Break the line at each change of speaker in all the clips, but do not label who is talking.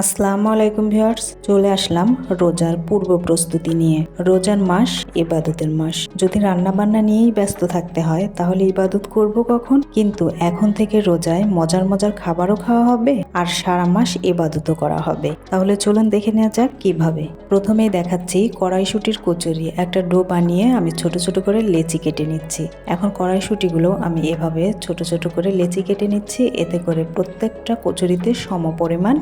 আসসালামু আলাইকুম ভিউয়ার্স, চলে আসলাম রোজার পূর্ব প্রস্তুতি নিয়ে। রোজার মাস ইবাদতের মাস। যদি রান্না বান্না নিয়েই ব্যস্ত থাকতে হয়, তাহলে ইবাদত করব কখন? কিন্তু এখন থেকে রোজায় মজার মজার খাবারও খাওয়া হবে আর সারা মাস ইবাদতও করা হবে। তাহলে চলুন দেখে নেওয়া যাক কীভাবে। প্রথমেই দেখাচ্ছি কড়াইশুটির কচুরি। একটা ডো বানিয়ে আমি ছোট ছোট করে লেচি কেটে নিচ্ছি। এখন কড়াইশুটিগুলো আমি এভাবে ছোট ছোট করে লেচি কেটে নিচ্ছি। এতে করে প্রত্যেকটা কচুরিতে সম পরিমাণ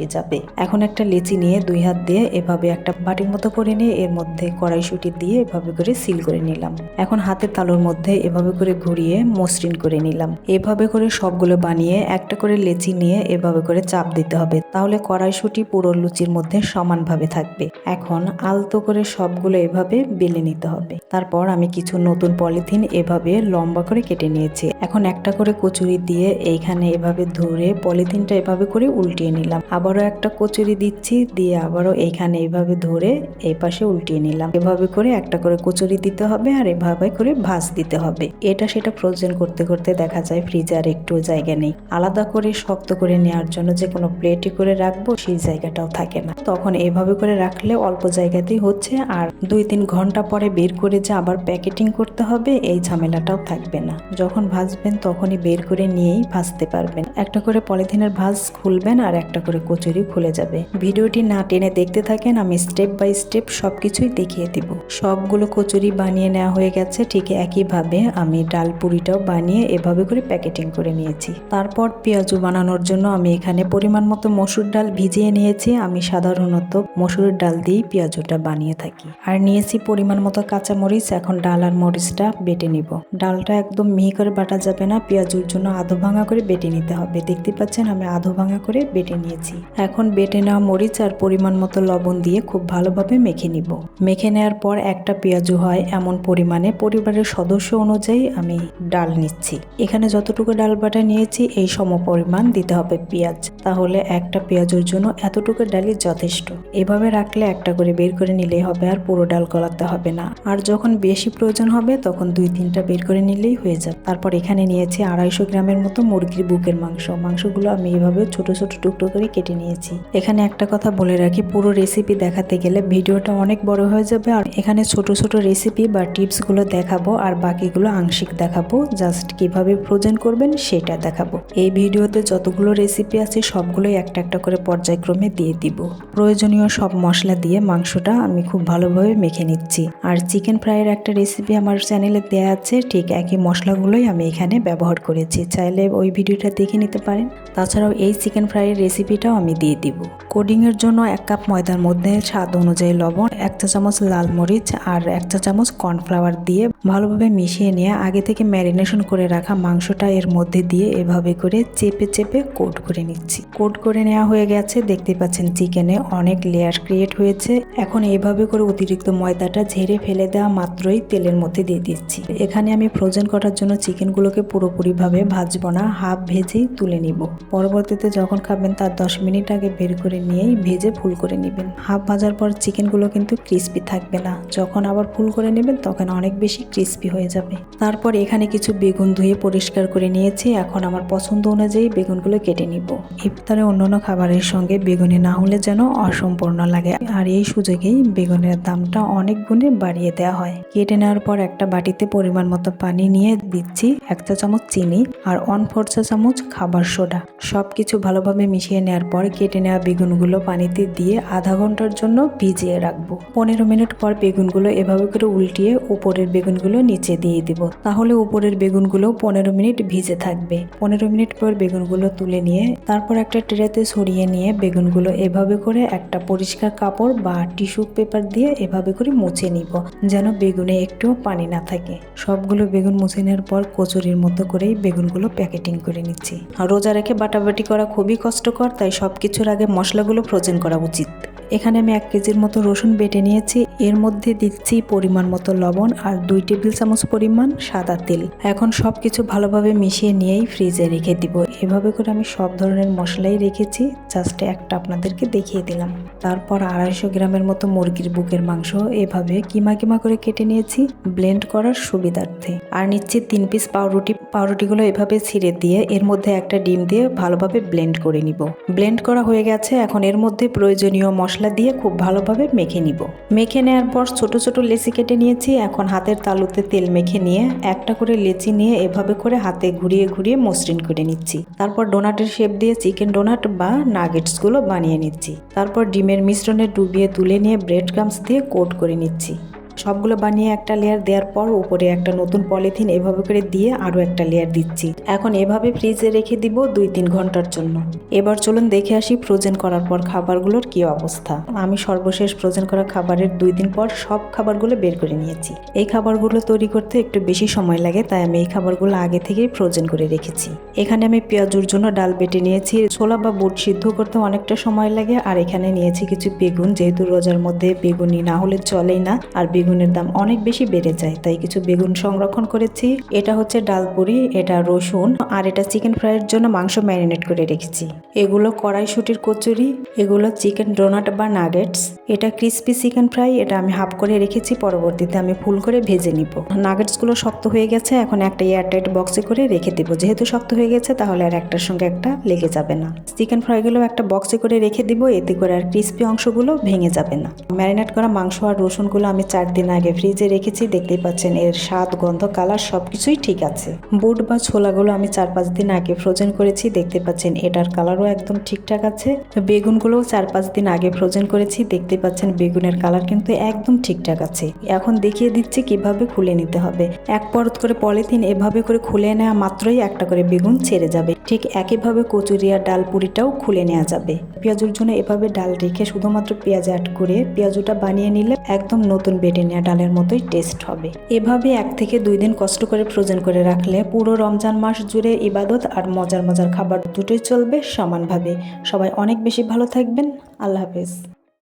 কড়াইশুটি যাবে। এখন একটা লেচি নিয়ে দুই হাত দিয়ে এভাবে একটা বাটির মতো করে নিয়ে এর মধ্যে কড়াইশুটি দিয়ে এভাবে করে সিল করে নিলাম। এখন হাতের তালুর মধ্যে এভাবে করে ঘুরিয়ে মসৃণ করে নিলাম। এভাবে করে সবগুলো বানিয়ে একটা করে লেচি নিয়ে এভাবে করে চাপ দিতে হবে। তাহলে কড়াইশুটি পুরো লুচির মধ্যে সমানভাবে থাকবে। এখন আলতো করে সবগুলো এভাবে বেলে নিতে হবে। তারপর আমি কিছু নতুন পলিথিন এভাবে লম্বা করে কেটে নিয়েছি। এখন একটা করে কচুরি দিয়ে এইখানে এভাবে ধরে পলিথিনটা এভাবে করে উল্টিয়ে নিলাম। আবারও একটা কচুরি দিচ্ছি, দিয়ে আবারও এইখানে এইভাবে ধরে এই পাশে উল্টিয়ে নিলাম। এভাবে করে একটা করে কচুরি দিতে হবে আর এভাবে করে ভাজ দিতে হবে। এটা সেটা ফ্রোজেন করতে করতে দেখা যায় ফ্রিজে আর একটু জায়গা নেই। আলাদা করে শক্ত করে নেওয়ার জন্য যে কোনো প্লেটে করে রাখব, সেই জায়গাটাও থাকে না। তখন এভাবে করে রাখলে অল্প জায়গাতেই হচ্ছে আর দুই তিন ঘণ্টা পরে বের করে যে আবার প্যাকেটিং করতে হবে, এই ঝামেলাটাও থাকবে না। যখন ভাজবেন তখনই বের করে নিয়েই ভাজতে পারবেন। একটা করে পলিথিনের ভাজ খুলবেন আর একটা করে কচুরি খুলে যাবে। ভিডিওটি না টেনে দেখতে থাকেন, আমি স্টেপ বাই স্টেপ সবকিছুই দেখিয়ে দিব। সবগুলো কচুরি বানিয়ে নেওয়া হয়ে গেছে ঠিক একইভাবে। আমি ডাল পুরিটাও বানিয়ে এভাবে করে প্যাকেটিং করে নিয়েছি। তারপর পেঁয়াজু বানানোর জন্য আমি এখানে পরিমাণ মতো মসুর ডাল ভিজিয়ে নিয়েছি। আমি সাধারণত মসুরের ডাল দিয়েই পেঁয়াজুটা বানিয়ে থাকি। আর নিয়েছি পরিমাণ মতো কাঁচামরিচ, এখন ডাল আর মরিচটা বেটে নিব। ডালটা একদম মিহি করে বাটা যাবে না, পেঁয়াজুর জন্য আধো ভাঙা করে বেটে নিতে হবে। দেখতে পাচ্ছেন, আমি আধো ভাঙা করে বেটে নিয়েছি। এখন বেটে নেওয়া মরিচ আর পরিমাণ মতো লবণ দিয়ে খুব ভালোভাবে মেখে নিব। মেখে নেওয়ার পর একটা পেঁয়াজু হয় এমন পরিমাণে। পরিবারের সদস্য অনুযায়ী আমি ডাল নিচ্ছি। এখানে যতটুকু ডাল বাটা নিয়েছি, এই সম পরিমাণ দিতে হবে পেঁয়াজ। তাহলে একটা পেঁয়াজুর জন্য এতটুকু ডালই যথেষ্ট। এভাবে রাখলে একটা করে বের করে নিলেই হবে আর পুরো ডাল গলাতে হবে না। আর যখন বেশি প্রয়োজন হবে, তখন দুই তিনটা বের করে নিলেই হয়ে যাবে। তারপর এখানে নিয়েছি আড়াইশো গ্রামের মতো মুরগির বুকের মাংস। মাংসগুলো আমি এভাবে ছোট ছোট টুকরো করে কেটে নিয়েছি। এখানে একটা কথা বলে রাখি, পুরো রেসিপি দেখাতে গেলে ভিডিওটা অনেক বড় হয়ে যাবে আর এখানে ছোট ছোট রেসিপি বা টিপসগুলো দেখাবো আর বাকিগুলো আংশিক দেখাবো। জাস্ট কীভাবে ফ্রোজেন করবেন সেটা দেখাবো। এই ভিডিওতে যতগুলো রেসিপি আছে সবগুলোই একটা একটা করে পর্যায়ক্রমে দিয়ে দিব। প্রয়োজনীয় সব মশলা দিয়ে মাংসটা আমি খুব ভালোভাবে মেখে নিচ্ছি। আর চিকেন ফ্রাইয়ের একটা রেসিপি আমার চ্যানেলে দেওয়া আছে, ঠিক একই মশলাগুলোই আমি এখানে ব্যবহার করেছি। চাইলে ওই ভিডিওটা দেখে নিতে পারেন। তাছাড়াও এই চিকেন ফ্রাইয়ের রেসিপিটাও আমি দিয়ে দিব। কোডিংয়ের জন্য এক কাপ ময়দার মধ্যে স্বাদ অনুযায়ী লবণ চা চামচ লাল মরিচ আর এক চা চামচ কর্নফ্লাওয়ার দিয়ে ভালোভাবে মিশিয়ে নিয়ে আগে থেকে ম্যারিনেশন করে রাখা মাংসটা এর মধ্যে দিয়ে এভাবে করে চেপে চেপে কোট করে নিচ্ছি। কোট করে নেওয়া হয়ে গেছে, দেখতে পাচ্ছেন চিকেনে অনেক লেয়ার ক্রিয়েট হয়েছে। এখন এইভাবে করে অতিরিক্ত ময়দাটা ঝেড়ে ফেলে দেওয়া মাত্রই তেলের মধ্যে দিয়ে দিচ্ছি। এখানে আমি ফ্রোজেন করার জন্য চিকেনগুলোকে পুরোপুরিভাবে ভাজবো না হাফ ভেজেই তুলে নিব। পরবর্তীতে যখন খাবেন তার দশ মিনিট আগে বের করে নিয়েই ভেজে ফুল করে নেবেন। হাফ ভাজার পর চিকেনগুলো কিন্তু ক্রিস্পি থাকবে না। যখন আবার ফুল করে নেবেন, তখন অনেক বেশি ক্রিস্পি হয়ে যাবে। তারপর এখানে কিছু বেগুন ধুয়ে পরিষ্কার করে নিয়েছি। এখন আমার পছন্দ অনুযায়ী বেগুনগুলো কেটে নিব। ইফতারে অন্যান্য খাবারের সঙ্গে বেগুনি না হলে যেন অসম্পূর্ণ লাগে। আর এই সুযোগেই বেগুনের দামটা অনেক গুণে বাড়িয়ে দেওয়া হয়। কেটে নেওয়ার পর একটা বাটিতে পরিমাণ মতো পানি নিয়ে দিচ্ছি এক চা চামচ চিনি আর ওয়ান ফোর চা চামচ খাবার সোডা। সব কিছু ভালোভাবে মিশিয়ে নেওয়ার পর কেটে নেওয়া বেগুনগুলো পানিতে দিয়ে আধা ঘণ্টার জন্য ভিজিয়ে রাখব। পনেরো মিনিট পর বেগুনগুলো এভাবে করে উল্টিয়ে উপরের বেগুনগুলো নিচে দিয়ে দিব। তাহলে উপরের বেগুনগুলো পনেরো মিনিট ভিজে থাকবে। পনেরো মিনিট পর বেগুনগুলো তুলে নিয়ে তারপর একটা ট্রেতে সরিয়ে নিয়ে বেগুনগুলো এভাবে করে একটা পরিষ্কার কাপড় বা টিস্যু পেপার দিয়ে এভাবে করে মুছে নিব, যেন বেগুনে একটুও পানি না থাকে। সবগুলো বেগুন মুছে নেওয়ার পর কচুরির মতো করেই বেগুনগুলো প্যাকেটিং করে নিচ্ছি। আর রোজা রেখে বাটাবাটি করা খুবই কষ্টকর, তাই সব কিছুর আগে মশলাগুলো ফ্রোজেন করা উচিত। এখানে আমি এক কেজির মতো রসুন বেটে নিয়েছি। এর মধ্যে দিচ্ছি পরিমাণ মতো লবণ আর দুই টেবিল চামচ পরিমাণ সাদা তেল। এখন সব কিছু ভালোভাবে মিশিয়ে নিয়েই ফ্রিজে রেখে দিব। এভাবে করে আমি সব ধরনের মশলাই রেখেছি। জাস্ট একটা আপনাদেরকে দেখিয়ে দিলাম। তারপর আড়াইশো গ্রামের মতো মুরগির বুকের মাংস এভাবে কিমা কিমা করে কেটে নিয়েছি। ব্লেন্ড করার সুবিধার্থে। আর নিচ্ছি তিন পিস পাউরুটি পাউরুটিগুলো এভাবে ছিঁড়ে দিয়ে এর মধ্যে একটা ডিম দিয়ে ভালোভাবে ব্লেন্ড করে নিব। ব্লেন্ড করা হয়ে গেছে, এখন এর মধ্যে প্রয়োজনীয় মশলা দিয়ে খুব ভালোভাবে মেখে নিব। মেখে নেওয়ার পর ছোট ছোট লেচি কেটে নিয়েছি, এখন হাতের তালুতে তেল মেখে নিয়ে একটা করে লেচি নিয়ে এভাবে করে হাতে ঘুরিয়ে ঘুরিয়ে মসৃণ করে নিচ্ছি। তারপর ডোনাটের শেপ দিয়ে চিকেন ডোনাট বা নাগেটসগুলো বানিয়ে নিচ্ছি। তারপর ডিমের মিশ্রণে ডুবিয়ে তুলে নিয়ে ব্রেড ক্রামস দিয়ে কোট করে নিচ্ছি। সবগুলো বানিয়ে একটা লেয়ার দেওয়ার পর উপরে একটা নতুন পলিথিন এভাবে করে দিয়ে আরও একটা লেয়ার দিচ্ছি। এখন এভাবে ফ্রিজে রেখে দিব দুই তিন ঘণ্টার জন্য। এবার চলুন দেখে আসি ফ্রোজেন করার পর খাবারগুলোর কি অবস্থা। আমি সর্বশেষ ফ্রোজেন করা খাবারের দুই দিন পর সব খাবারগুলো বের করে নিয়েছি। এই খাবারগুলো তৈরি করতে একটু বেশি সময় লাগে, তাই আমি এই খাবারগুলো আগে থেকেই ফ্রোজেন করে রেখেছি। এখানে আমি পেঁয়াজুর জন্য ডাল বেটে নিয়েছি। ছোলা বা বুট সিদ্ধ করতে অনেকটা সময় লাগে, আর এখানে নিয়েছি কিছু বেগুন, যেহেতু রোজার মধ্যে বেগুনি না হলে চলেই না, আর বেগুনের দাম অনেক বেশি বেড়ে যায়, তাই কিছু বেগুন সংরক্ষণ করেছি। এটা হচ্ছে ডালপুরি এটা রসুন, আর এটা চিকেন ফ্রাইয়ের জন্য মাংস ম্যারিনেট করে রেখেছি। এগুলো কড়াইশুটির কচুরি, এগুলো চিকেন ডোনাট বা নাগেটস। এটা ক্রিস্পি চিকেন ফ্রাই, এটা আমি হাফ করে রেখেছি, পরবর্তীতে আমি ফুল করে ভেজে নিব। নাগেটসগুলো শক্ত হয়ে গেছে, এখন একটা এয়ারটাইট বক্সে করে রেখে দিব। যেহেতু শক্ত হয়ে গেছে, তাহলে আর একটার সঙ্গে একটা লেগে যাবে না। চিকেন ফ্রাইগুলো একটা বক্সে করে রেখে দিব, এতে করে আর ক্রিস্পি অংশগুলো ভেঙে যাবে না। ম্যারিনেট করা মাংস আর রসুনগুলো আমি চার দিন আগে ফ্রিজে রেখেছি, দেখতেই পাচ্ছেন এর স্বাদ, গন্ধ, কালার সব কিছুই ঠিক আছে। বুট বা ছোলাগুলো আমি চার পাঁচ দিন আগে ফ্রোজেন করেছি দেখতে পাচ্ছেন এটার কালারও একদম ঠিকঠাক আছে। বেগুনগুলোও চার পাঁচ দিন আগে ফ্রোজেন করেছি দেখতে পাচ্ছেন বেগুনের কালার কিন্তু একদম ঠিকঠাক আছে। এখন দেখিয়ে দিচ্ছি কীভাবে খুলে নিতে হবে। এক পরত করে পলিথিন এভাবে করে খুলে নেওয়া মাত্রই একটা করে বেগুন ছেড়ে যাবে। ঠিক একইভাবে কচুরি আর ডাল পুরিটাও খুলে নেওয়া যাবে। পেঁয়াজুর জন্য এভাবে ডাল রেখে শুধুমাত্র পেঁয়াজ অ্যাড করে পেঁয়াজুটা বানিয়ে নিলে একদম নতুন বেটে নেওয়া ডালের মতোই টেস্ট হবে। এভাবে এক থেকে দুই দিন কষ্ট করে ফ্রোজেন করে রাখলে পুরো রমজান মাস জুড়ে ইবাদত আর মজার মজার খাবার দুটোই চলবে সমানভাবে। সবাই অনেক বেশি ভালো থাকবেন। আল্লাহ হাফেজ।